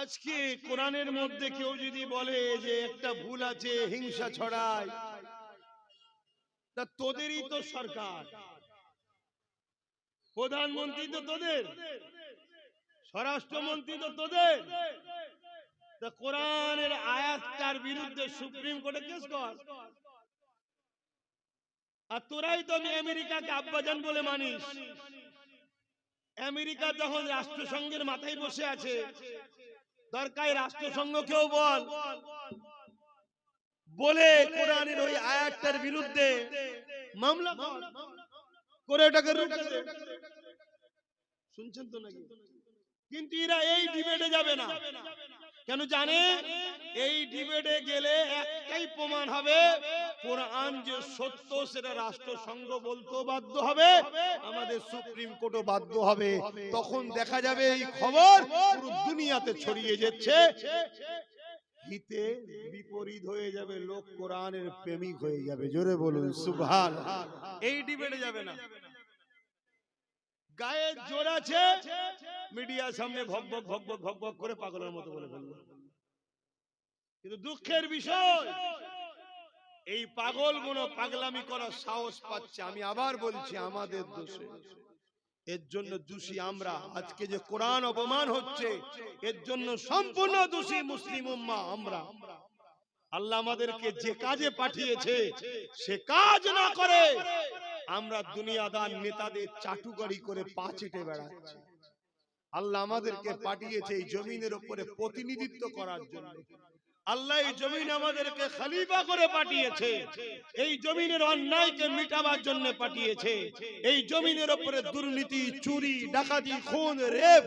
আজকে কোরআনের মধ্যে কেউ যদি বলে যে একটা ভুল আছে হিংসা ছড়ায় তা তোদেরই তো সরকার। প্রধানমন্ত্রী তো তোদের। স্বরাষ্ট্রমন্ত্রী তো তোদের। তা কোরআনের আয়াতটার বিরুদ্ধে সুপ্রিম কোর্টে কেস কর। আর তোরাই তো আমি আমেরিকাকে আব্বাজান বলে মানিস। আমেরিকা যখন রাষ্ট্রসংঘের মাথায় বসে আছে দরকার রাষ্ট্রসংঘকেও বল। বলে কোরআনের ওই আয়াতটার বিরুদ্ধে মামলা করে। এটাকে শুনছেন তো নাকি? কিন্তু এরা এই ডিবেটে যাবে না। কেন জানে এই ডিবেটে গেলে একটাই প্রমাণ হবে। কোরআন যে সত্য সেটা রাষ্ট্রসংঘ বলতেও বাধ্য হবে আমাদের সুপ্রিম কোর্টও বাধ্য হবে। তখন দেখা যাবে এই খবর পুরো দুনিয়াতে ছড়িয়ে যাচ্ছে। হিতে বিপরীত হয়ে যাবে লোক কোরআনের প্রেমিক হয়ে যাবে। জোরে বলুন সুবহান। এই ডিবেটে যাবে না। গায়ে জোর আছে মিডিয়ার সামনে ভক ভক ভক ভক ভক ভক করে পাগলের মতো বলে কিন্তু দুঃখের বিষয় এই পাগলগুলো পাগলামি করার সাহস পাচ্ছে। আমি আবার বলছি, আমাদের দোষে। এর জন্য দোষী আমরা। আজকে যে কোরআন অপমান হচ্ছে, এর জন্য সম্পূর্ণ দোষী মুসলিম উম্মা আমরা। আল্লাহ আমাদেরকে যে কাজে পাঠিয়েছে, সে কাজ না করে আমরা দুনিয়াদার নেতাদের চাটুকারি করে পা চেটে বেড়াচ্ছি। আল্লাহ আমাদেরকে পাঠিয়েছে এই জমিনের উপরে প্রতিনিধিত্ব করার জন্য। আল্লাহ এই জমিন আমাদেরকে খালিফা করে পাঠিয়েছে। এই জমিনের অন্যায়কে মিটাবার জন্য পাঠিয়েছে। এই জমিনের উপরে দুর্নীতি চুরি ডাকাতি খুন রেপ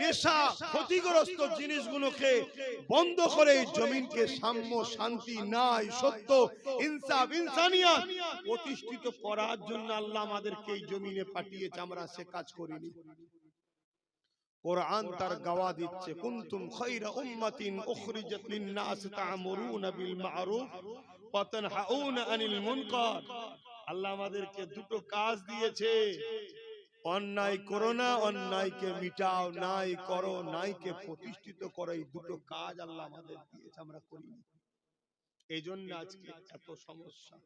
নেশা ক্ষতিগ্রস্ত জিনিসগুলোকে বন্ধ করে এই জমিনকে সাম্য শান্তি ন্যায় সত্য ইনসাফ ইনসানিয়াত প্রতিষ্ঠিত করার জন্য আল্লাহ আমাদেরকে এই জমিনে পাঠিয়েছে। আমরা সে কাজ করিনি। কোরআন তার গাওয়া দিচ্ছে। কুনতুম খায়রা উম্মাতিন উখরিজাত লিন-নাস তা'মুরুনা বিল মা'রুফ ওয়া তানহাউনা আনিল মুনকার। আল্লাহ আমাদেরকে দুটো কাজ দিয়েছে। অন্যায় করো না অন্যায়কে মিটাও নাই করো নাইকে প্রতিষ্ঠিত করো এই দুটো কাজ আল্লাহ আমাদের দিয়েছে আমরা করি এই জন্য আজকে এত সমস্যা।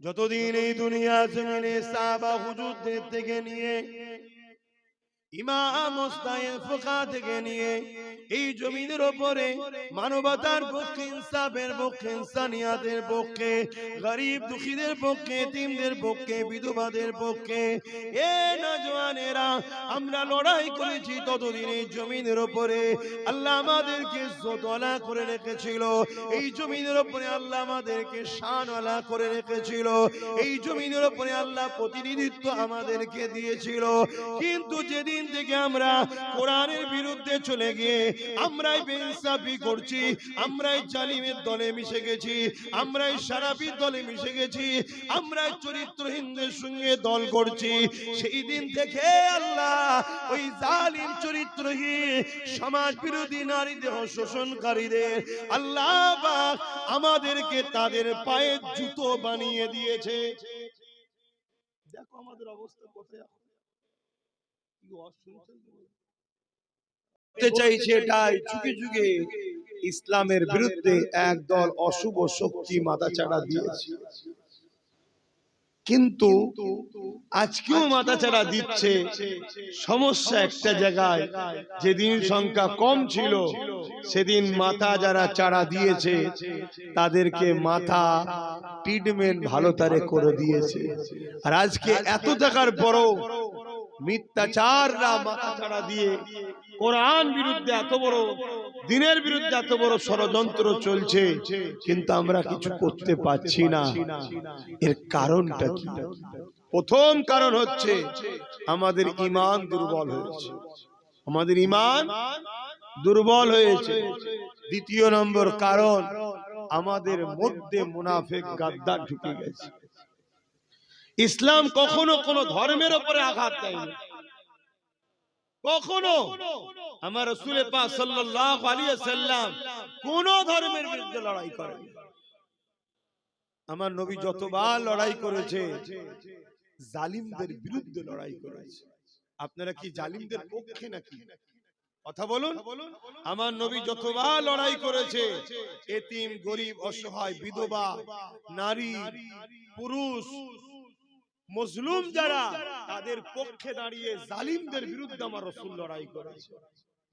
যতদিন এই দুনিয়া জমিনে সাহাবা হুজুরদের থেকে নিয়ে ইমাম ফুকা থেকে নিয়ে এই জমিনের উপরে মানবতার পক্ষে, ইনসাফের পক্ষে, ইনসানিয়াতের পক্ষে, গরিব দুঃখীদের পক্ষে, এতিমদের পক্ষে, বিধবাদের পক্ষে। এ নজওয়ানেরা আমরা লড়াই করেছি ততদিন এই জমিনের উপরে আল্লাহ আমাদেরকে জোতলা করে রেখেছিল, এই জমিনের উপরে আল্লাহ আমাদেরকে শানওয়ালা করে রেখেছিল, এই জমিনের উপরে আল্লাহ প্রতিনিধিত্ব আমাদেরকে দিয়েছিল। কিন্তু যেদিন থেকে আমরা কোরআনের বিরুদ্ধে চলে গিয়ে আমরাই বেইনসাফি করছি, আমরাই জালিমের দলে মিশে গেছি, আমরাই সারাবির দলে মিশে গেছি, আমরাই চরিত্রহীনদের সঙ্গে দল করছি। সেই দিন থেকে আল্লাহ ওই জালিম, চরিত্রহীন সমাজ বিরোধী নারী দেহ শোষণকারীদের আল্লাহ আমাদেরকে তাদের পায়ে জুতো বানিয়ে দিয়েছে। দেখো আমাদের অবস্থা কোথায়। কি ওয়াজ শুনছেন তো? বলতে চাইছে এটাই যুগে যুগে ইসলামের বিরুদ্ধে একদল অশুভ শক্তি মাথাচাড়া দিয়েছে কিন্তু আজকেও মাথাচাড়া দিচ্ছে সমস্যা একটা জায়গায়, যেদিন সংখ্যা কম ছিল, সেদিন মাথা যারা চাড়া দিয়েছে, তাদেরকে মাথা ট্রিটমেন্ট ভালো তারে করে দিয়েছে আর আজকে এত টাকার বড় মিথ্যাচাররা মাথা ছাড়া দিয়ে কোরআন বিরুদ্ধে এত বড়, দিনের বিরুদ্ধে এত বড় ষড়যন্ত্র চলছে, কিন্তু আমরা কিছু করতে পারছি না। এর কারণটা কি? প্রথম কারণ হচ্ছে আমাদের ইমান দুর্বল হয়েছে। আমাদের ইমান দুর্বল হয়েছে। দ্বিতীয় নম্বর কারণ, আমাদের মধ্যে মুনাফেক গাদ্দার ঢুকে গেছে। ইসলাম কখনো কোন ধর্মের উপরে আঘাত দেয়নি। কখনো। আমার রসুল পাক সাল্লাল্লাহু সাল্লাম কোন ধর্মের বিরুদ্ধে লড়াই করেন আমার নবী যতবার লড়াই করেছে, জালিমদের বিরুদ্ধে লড়াই করেছে। আপনারা কি জালিমদের পক্ষে নাকি? কথা বলুন। আমার নবী যতবার লড়াই করেছে, এতিম, গরিব, অসহায়, বিধবা, নারী, পুরুষ মুসলিম যারা তাদের পক্ষে দাঁড়িয়ে জালিমদের বিরুদ্ধে আমার রসুল লড়াই করেছে।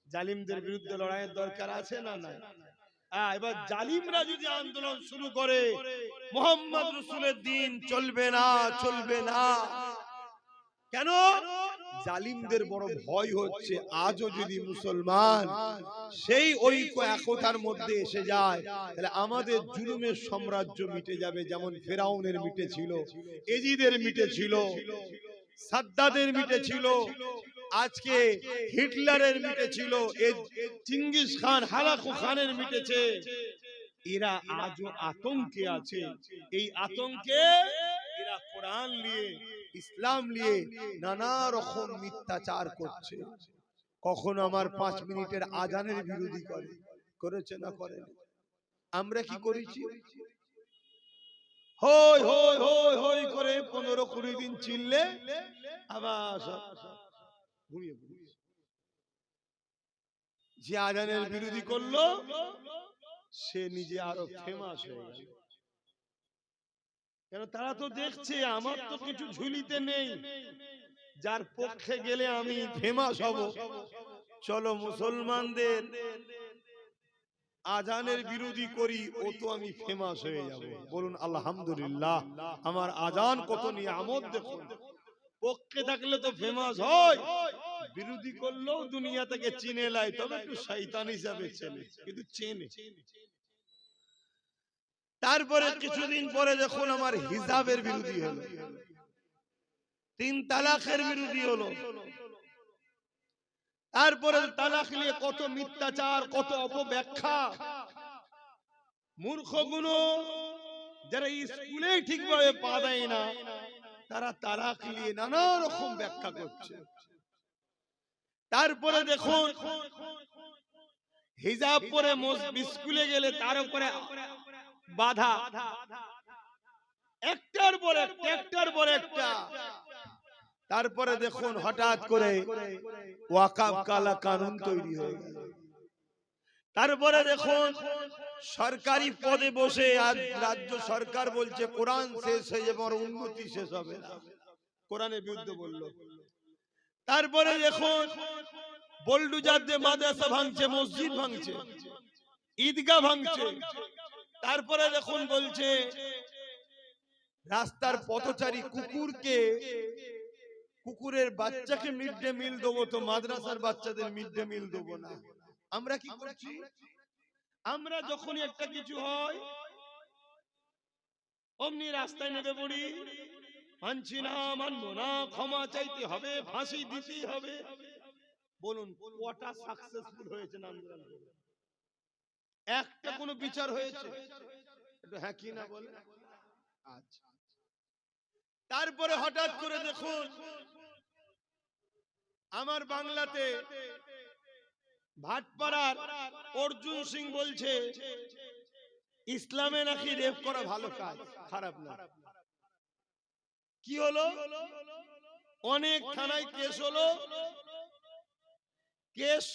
জালিমদের বিরুদ্ধে লড়াইয়ের দরকার আছে না নাই? হ্যাঁ, এবার জালিমরা যদি আন্দোলন শুরু করে মোহাম্মদ রসুলের দিন চলবে না চলবে না। কেন? জালিমদের বড় ভয় হচ্ছে। আজও যদি মুসলমান সেই ঐক্য একতার মধ্যে এসে যায়। তাহলে আমাদের জুলুমের সাম্রাজ্য মিটে যাবে যেমন ফেরাউনের মিটে ছিল এজিদের মিটে ছিল সাদ্দাদের মিটে ছিল আজকে হিটলারের মিটে ছিল চিঙ্গিস খান হালাকু খানের মিটেছে এরা আজও আতঙ্কে আছে। এই আতঙ্কে এরা কোরআন নিয়ে ইসলাম নিয়ে নানা রকম মিথ্যাচার করছে। কখনো আমার পাঁচ মিনিটের আজানের বিরোধী করে, করেছে না করে আমরা কি করেছি? করে পনেরো কুড়ি দিন চিনলে। যে আজানের বিরোধী করল, সে নিজে আরও ফেমাস হয়ে গেল। কেন তারা তো দেখছে আমার তো কিছু ঝুলিতে নেই। যার পক্ষে গেলে আমি ফেমাস হব। চলো মুসলমানদের আজানের বিরোধী করি ও তো আমি ফেমাস হয়ে যাব। বলুন আলহামদুলিল্লাহ আমার আজান কত নিয়ামত দেখুন। পক্ষে থাকলে তো ফেমাস হয়। বিরোধী করলেও দুনিয়া থেকে চিনে লাই তবে একটু শয়তান হিসাবে চেনে কিন্তু চেনে। তারপরে কিছুদিন পরে যখন আমার হিসাবের বিরোধী হলো তিন তালাকের বিরোধী হলো। তারপরে তালাক নিয়ে কত মিথ্যাচার কত অপব্যাখ্যা। মূর্খগুলো যারা স্কুলে ঠিকভাবে পা দেয় না তারা তালাক নিয়ে নানা রকম ব্যাখ্যা করছে। তারপরে দেখুন হিজাব পরে স্কুলে গেলে তার উপরে বাধা। একটার পর একটা একটার পর একটা। তারপরে দেখুন হঠাৎ করে ওয়াকাব কালা কানুন তৈরি হয়ে গেল। তারপরে দেখুন সরকারি পদে বসে আজ রাজ্য সরকার বলছে কোরআন শেষ হয়ে যাবে আর উন্নতি শেষ হবে কোরআনের বিরুদ্ধে বলল। তারপরে দেখুন বল্ডুজারদের মাদ্রাসা ভাঙছে মসজিদ ভাঙছে ঈদগাহ ভাঙছে। তারপরে দেখুন বলছে, রাস্তার পথচারী কুকুরকে, কুকুরের বাচ্চাকে মিড ডে মিল দেবো তো মাদ্রাসার বাচ্চাদের মিড ডে মিল দেবো না। আমরা কি করছি? আমরা যখনই একটা কিছু হয় রাস্তায় নেমে পড়ি। মানছি না, মানবো না, ক্ষমা চাইতে হবে, ফাঁসি দিতেই হবে। বলুন, কটা সাকসেসফুল হয়েছে আন্দোলন? একটা কোনো বিচার হয়েছে। একটু হ্যাঁ কি না বলে? আচ্ছা। তারপরে হঠাৎ করে দেখুন আমার বাংলাতে ভাটপাড়ার অর্জুন সিং বলছে ইসলামে নাকি রেপ করা ভালো কাজ। খারাপ না। কি হলো? অনেক থানায় কেস হলো। কেস?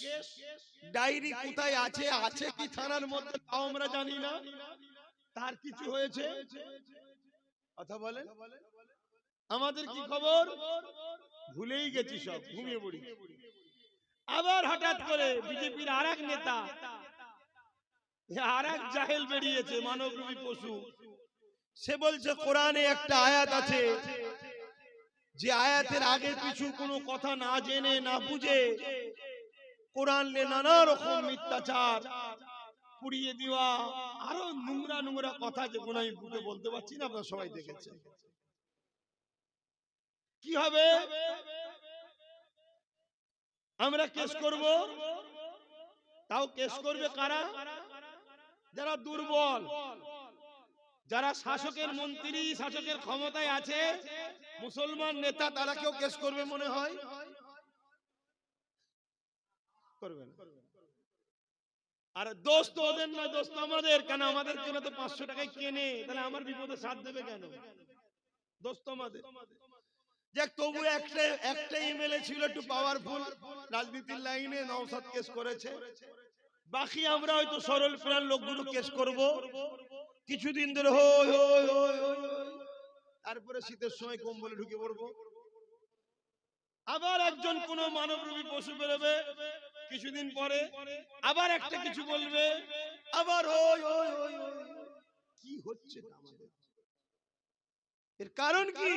ডায়েরি কোথায় আছে? আছে? কি থানার মধ্যে? তাও আমরা জানি না। তার কিছু হয়েছে? কথা বলেন। আমাদের কি খবর? ভুলেই গেছি সব ঘুমিয়ে পড়ি। আবার হঠাৎ করে বিজেপির আর এক নেতা আর এক জাহেল বেরিয়েছে মানবরূপী পশু। সে বলছে কোরআনে একটা আয়াত আছে। যে আয়াতের আগে কিছু কোনো কথা না জেনে না বুঝে নানা রকম মিথ্যাচার পুড়িয়ে দেওয়া, আরও নোংরা নোংরা কথা যেগুলো আমি বুকে বলতে পারছি না সবাই কি হবে? আমরা কেস করব? তাও কেস করবে কারা? যারা দুর্বল, যারা শাসকের মন্ত্রী, শাসকের ক্ষমতায় আছে, মুসলমান নেতা, তারা কেউ কেস করবে মনে হয়? দোষ ওদের না দোষ তো আমাদের কেন? আমাদের তো পাঁচশো টাকায় কেনে? তাহলে আমার বিপদে সাথ দেবে কেন? দোষ তো আমাদের তবু একটা একটা ছিল একটু পাওয়ারফুল রাজনীতির লাইনে নওসাদ কেস করেছে। বাকি আমরা হয়তো সরল প্রাণ লোকগুলো কেস করব। কিছুদিন ধরে হই হই হই। তারপরে শীতের সময় কম্বলে ঢুকে পড়ব। আবার একজন কোন মানবরূপী পশু বেরোবে। কিছুদিন পরে আবার একটা কিছু বলবে। আবার হই হই হই। কি হচ্ছে আমাদের? এর কারণ কি?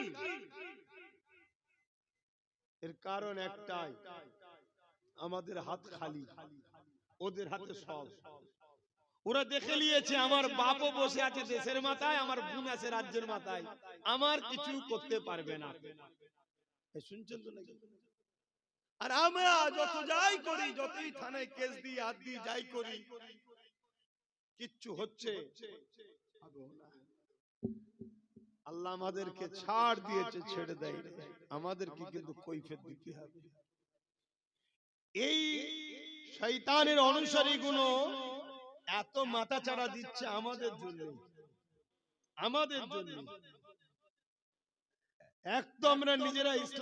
এর কারণ একটাই। আমাদের হাত খালি। ওদের হাতে সব। ওরা দেখে নিয়েছে আমার বাপও বসে আছে দেশের মাথায় আমার বোন আছে রাজ্যের মাথায়। আমার কিছু করতে পারবে না। শুনছেন তো নাকি? আর আমরা যত যাই করি যতই থানায় কেস দিই হাত দিই যাই করি কিচ্ছু হচ্ছে। আল্লাহ আমাদেরকে ছাড় দিয়েছে ছেড়ে দেয়। আমাদেরকে কিন্তু কৈফিয়ত দিতে হবে। এই শয়তানের অনুসারী গুলো এত মাথা চাড়া দিচ্ছে আমাদের জন্য। আমাদের জন্য। এক তো আমরা নিজেরা ইসলাম